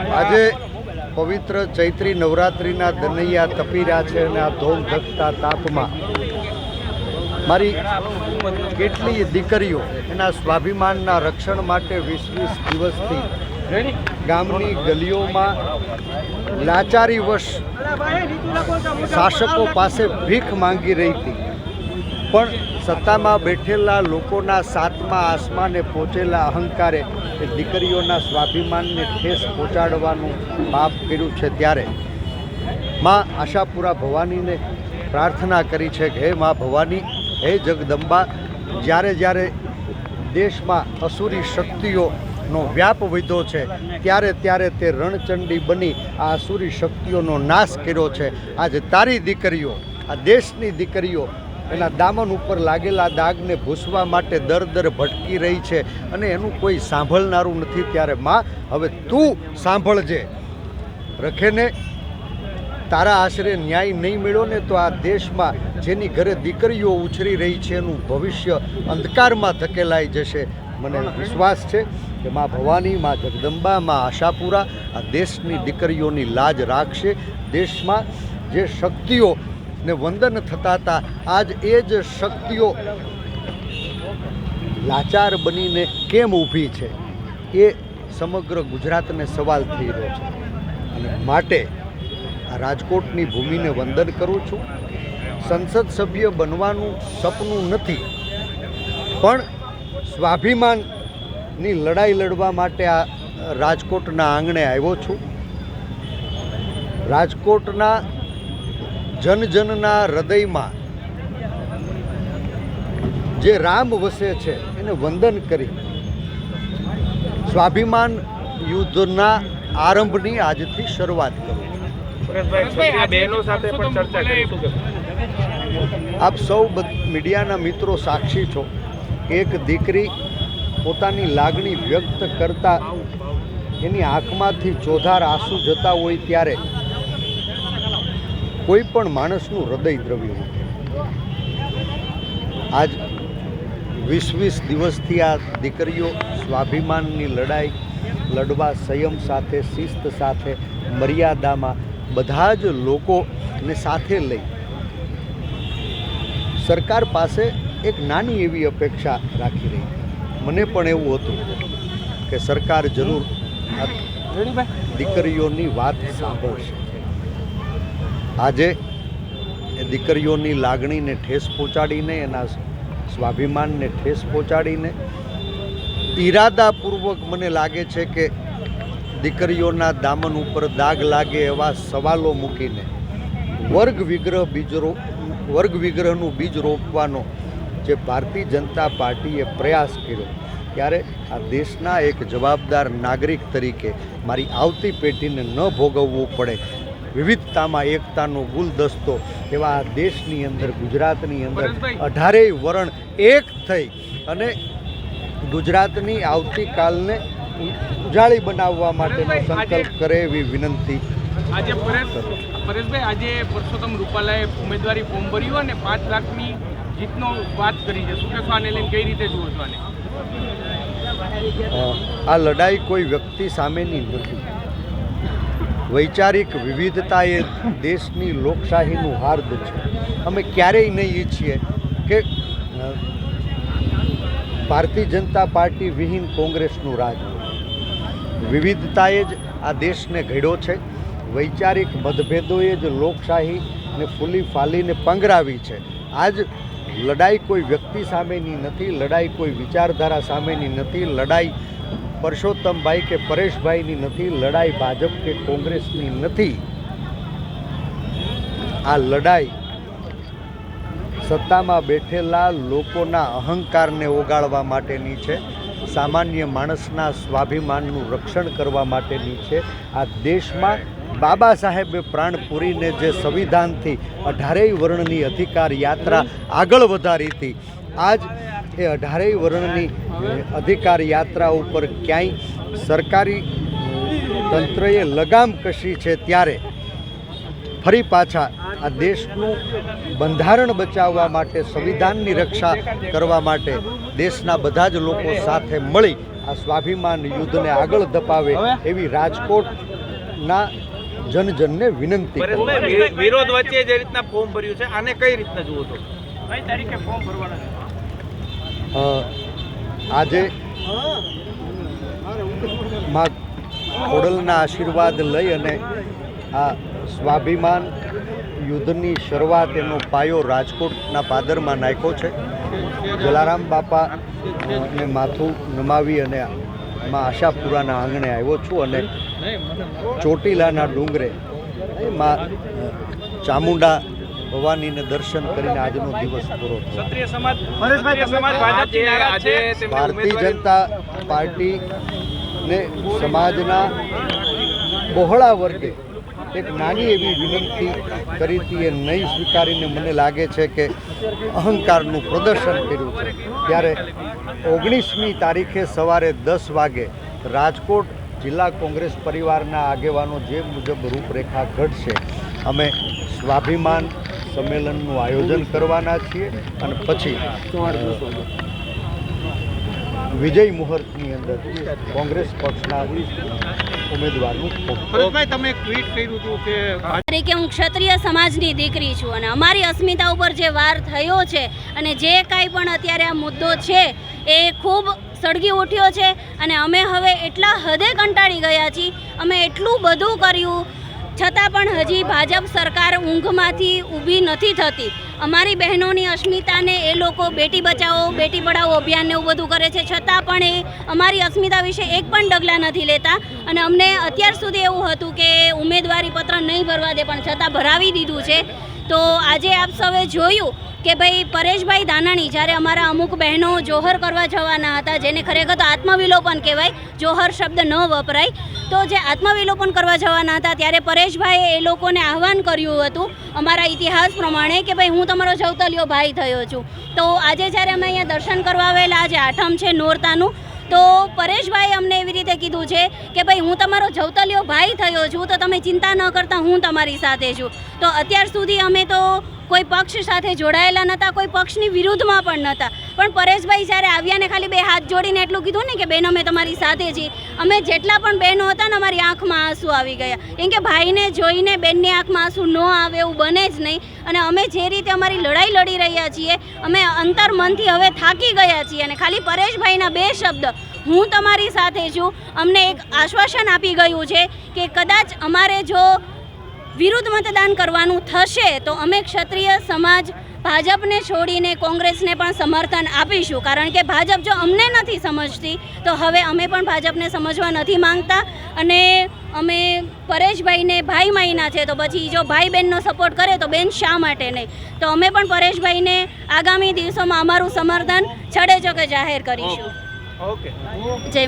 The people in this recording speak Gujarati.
આજે પવિત્ર ચૈત્રી નવરાત્રિના દનૈયા તપી રહ્યા છે અને આ ધોમ ધકતા તાપમાં મારી કેટલી દીકરીઓ એના સ્વાભિમાનના રક્ષણ માટે વીસ વીસ દિવસથી ગામની ગલીઓમાં લાચારીવશ શાસકો પાસે ભીખ માંગી રહી હતી. પણ સત્તામાં બેઠેલા લોકોના સાતમા આસમાને પહોંચેલા અહંકારે એ દીકરીઓના સ્વાભિમાનને ઠેસ પહોંચાડવાનું પાપ કર્યું છે ત્યારે. માં આશાપુરા ભવાનીને પ્રાર્થના કરી છે કે, હે માં ભવાની, હે જગદંબા, જ્યારે જ્યારે દેશમાં અસુરી શક્તિઓનો વ્યાપ વધ્યો છે, ત્યારે ત્યારે તે રણચંડી બની આ અસુરી શક્તિઓનો નાશ કર્યો છે. આજે તારી દીકરીઓ, આ દેશની દીકરીઓ એના દામન ઉપર લાગેલા દાગને ભૂસવા માટે દર દર ભટકી રહી છે અને એનું કોઈ સાંભળનારું નથી ત્યારે માં, હવે તું સાંભળજે. રખેને તારા આશરે ન્યાય નહીં મળ્યો ને તો આ દેશમાં જેની ઘરે દીકરીઓ ઉછરી રહી છે એનું ભવિષ્ય અંધકારમાં ધકેલાઈ જશે. મને વિશ્વાસ છે કે માં ભવાની, માં જગદંબા, માં આશાપુરા આ દેશની દીકરીઓની લાજ રાખશે. દેશમાં જે શક્તિઓ ને વંદન થતા હતા આજ એ જ શક્તિઓ લાચાર બનીને કેમ ઊભી છે? એ સમગ્ર ગુજરાતને સવાલ થઈ રહ્યો છે. અને માટે આ રાજકોટની ભૂમિને વંદન કરું છું. સંસદ સભ્ય બનવાનું સપનું નથી, પણ સ્વાભિમાનની લડાઈ લડવા માટે આ રાજકોટના આંગણે આવ્યો છું. રાજકોટના જનજનના હૃદયમાં જે રામ વસે છે એને વંદન કરી. સ્વાભિમાન યુદ્ધના આરંભની આજથી શરૂઆત કરું. આપ સૌ મીડિયાના મિત્રો સાક્ષી છો એક દીકરી પોતાની લાગણી વ્યક્ત કરતા એની આંખમાંથી ચોધાર આંસુ જતા હોય ત્યારે કોઈ પણ માણસનું હૃદય દ્રવ્ય ઉઠે આજ વીસ વીસ દિવસથી આ દીકરીઓ સ્વાભિમાનની લડાઈ લડવા સંયમ સાથે શિસ્ત સાથે મર્યાદામાં બધા જ લોકોને સાથે લઈ સરકાર પાસે એક નાની એવી અપેક્ષા રાખી રહી. મને પણ એવું હતું કે સરકાર જરૂર દીકરીઓની વાત સાંભળશે. આજે એ દીકરીઓની લાગણીને ઠેસ પહોંચાડીને, એના સ્વાભિમાનને ઠેસ પહોંચાડીને, ઈરાદાપૂર્વક મને લાગે છે કે દીકરીઓના દામન ઉપર દાગ લાગે એવા સવાલો મૂકીને, વર્ગ વિગ્રહ બીજ રો, વર્ગ વિગ્રહનું બીજ રોપવાનો જે ભારતીય જનતા પાર્ટીએ પ્રયાસ કર્યો, ત્યારે આ દેશના એક જવાબદાર નાગરિક તરીકે મારી આવતી પેઢીને ન ભોગવવું પડે. વિવિધતામાં એકતાનો ગુલદસ્તો એવા દેશની અંદર ગુજરાતની અંદર અઢારેય વરણ એક થઈ અને ગુજરાતની આવતીકાલને ઉજાળી બનાવવા માટેનો સંકલ્પ કરે એવી વિનંતી. આજે પરેશ પરેશભાઈ આજે પરસોત્તમ રૂપાલાએ ઉમેદવારી ફોર્મ ભર્યું અને પાંચ લાખની જીતનો વાત કરી છે. શું કહેશો આને લઈને કઈ રીતે જુઓ છો આને? આ લડાઈ કોઈ વ્યક્તિ સામેની નથી. વૈચારિક વિવિધતા એ દેશની લોકશાહીનું હાર્દ છે. અમે ક્યારેય નહીં ઈચ્છીએ કે ભારતીય જનતા પાર્ટી વિહીન કોંગ્રેસનું રાજ વિવિધતાએ જ આ દેશને ઘડ્યો છે. વૈચારિક મતભેદોએ જ લોકશાહીને ફૂલી ફાલીને પંગરાવી છે. આજ લડાઈ કોઈ વ્યક્તિ સામેની નથી, લડાઈ કોઈ વિચારધારા સામેની નથી, લડાઈ પરસોત્તમભાઈ કે પરેશભાઈની નથી, લડાઈ ભાજપ કે કોંગ્રેસની નથી. આ લડાઈ સત્તામાં બેઠેલા લોકોના અહંકારને ઓગાળવા માટેની છે, સામાન્ય માણસના સ્વાભિમાનનું રક્ષણ કરવા માટેની છે. આ દેશમાં બાબા સાહેબે પ્રાણ પૂરીને જે સંવિધાનથી અઢારેય વર્ણની અધિકાર યાત્રા આગળ વધારી હતી આજ એ અઢારેય વર્ણની અધિકાર યાત્રા ઉપર ક્યાંય સરકારી તંત્રએ લગામ કશી છે ત્યારે ફરી પાછા આ દેશનું બંધારણ બચાવવા માટે, સંવિધાનની રક્ષા કરવા માટે દેશના બધા જ લોકો સાથે મળી આ સ્વાભિમાન યુદ્ધને આગળ ધપાવે એવી રાજકોટના જનજનને વિનંતી વિરોધ વચ્ચે જે રીતના ફોર્મ ભર્યું છે, આને કઈ રીતના જુઓ છો? કઈ તારીખે ફોર્મ ભરવાના આજે માં ખોડલના આશીર્વાદ લઈ અને આ સ્વાભિમાન યુદ્ધની શરૂઆત એનો પાયો રાજકોટના પાદરમાં નાખ્યો છે. જલારામ બાપા ને માથું નમાવી અને માં આશાપુરાના આંગણે આવ્યો છું અને ચોટીલાના ડુંગરે માં ચામુંડા ભવાનીને દર્શન કરીને આજનો દિવસ પૂરો થયો. ભારતીય જનતા પાર્ટી ને સમાજના બહોળા વર્ગે એક નાની એવી વિનંતી કરી હતી એ નહીં સ્વીકારીને મને લાગે છે કે અહંકારનું પ્રદર્શન કર્યું છે. ત્યારે ઓગણીસમી તારીખે સવારે દસ વાગે રાજકોટ જિલ્લા કોંગ્રેસ પરિવારના આગેવાનો જે મુજબ રૂપરેખા ઘડશે અમે સ્વાભિમાન સંમેલનનું આયોજન કરવાના છીએ અને પછી વિજય મુહૂર્તની અંદર કોંગ્રેસ પક્ષના ઉમેદવારનું કે હું ક્ષત્રિય સમાજની દીકરી છું અને અમારી અસ્મિતા ઉપર જે વાર થયો છે અને જે કાંઈ પણ અત્યારે આ મુદ્દો છે એ ખૂબ સળગી ઉઠ્યો છે અને અમે હવે એટલા હદે કંટાળી ગયા છીએ અમે એટલું બધું કર્યું છતાં પણ હજી ભાજપ સરકાર ઊંઘમાંથી ઊભી નથી થતી. અમારી બહેનોની અસ્મિતાને એ લોકો બેટી બચાવો, બેટી પઢાઓ અભિયાનને એવું બધું કરે છે. છતાં પણ એ અમારી અસ્મિતા વિશે એક પણ ડગલા નથી લેતા. અને અમને અત્યાર સુધી એવું હતું કે ઉમેદવારી પત્ર નહીં ભરવા દે, પણ છતાં ભરાવી દીધું છે. તો આજે આપ સૌએ જોયું કે ભાઈ પરેશભાઈ ધાનાણી જ્યારે અમારા અમુક બહેનો જોહર કરવા જવાના હતા, જેને ખરેખર તો આત્મવિલોપન કહેવાય, જોહર શબ્દ ન વપરાય, તો જે આત્મવિલોપન કરવા જવાના હતા ત્યારે પરેશભાઈએ એ લોકોને આહવાન કર્યું હતું અમારા ઇતિહાસ પ્રમાણે કે ભાઈ હું તમારો જવતલિયો ભાઈ થયો છું. તો આજે જ્યારે અમે અહીંયા દર્શન કરવા આવેલા, આજે આઠમ છે નોરતાનું તો પરેશભાઈ અમને એવી રીતે કીધું છે કે ભાઈ, હું તમારો જવતલિયો ભાઈ થયો છું, તો તમે ચિંતા ન કરતા, હું તમારી સાથે છું. તો અત્યાર સુધી અમે તો કોઈ પક્ષ સાથે જોડાયેલા નહોતા કોઈ પક્ષની વિરુદ્ધમાં પણ નહોતા પણ પરેશભાઈ જ્યારે આવ્યા ને ખાલી બે હાથ જોડીને એટલું કીધું ને કે બેન અમે તમારી સાથે છીએ અમે જેટલા પણ બહેનો હતા ને, અમારી આંખમાં આંસુ આવી ગયા. કેમ કે ભાઈને જોઈને બેનની આંખમાં આંસુ ન આવે એવું બને જ નહીં. અને અમે જે રીતે અમારી લડાઈ લડી રહ્યા છીએ, અમે અંતર મનથી હવે થાકી ગયા છીએ. અને ખાલી પરેશભાઈના બે શબ્દ, હું તમારી સાથે છું. અમને એક આશ્વાસન આપી ગયું છે કે કદાચ અમારે જો વિરુદ્ધ મતદાન કરવાનું થશે તો અમે ક્ષત્રિય સમાજ ભાજપને છોડીને કોંગ્રેસને પણ સમર્થન આપીશું. કારણ કે ભાજપ જો અમને નથી સમજતી તો હવે અમે પણ ભાજપને સમજવા નથી માંગતા. અને અમે પરેશભાઈને ભાઈ માયના છે તો પછી જો ભાઈ બહેનનો સપોર્ટ કરે તો બેન શા માટે નહીં? તો અમે પણ પરેશભાઈને આગામી દિવસોમાં અમારું સમર્થન છડે ચોકે જાહેર કરીશું. ઓકે. જય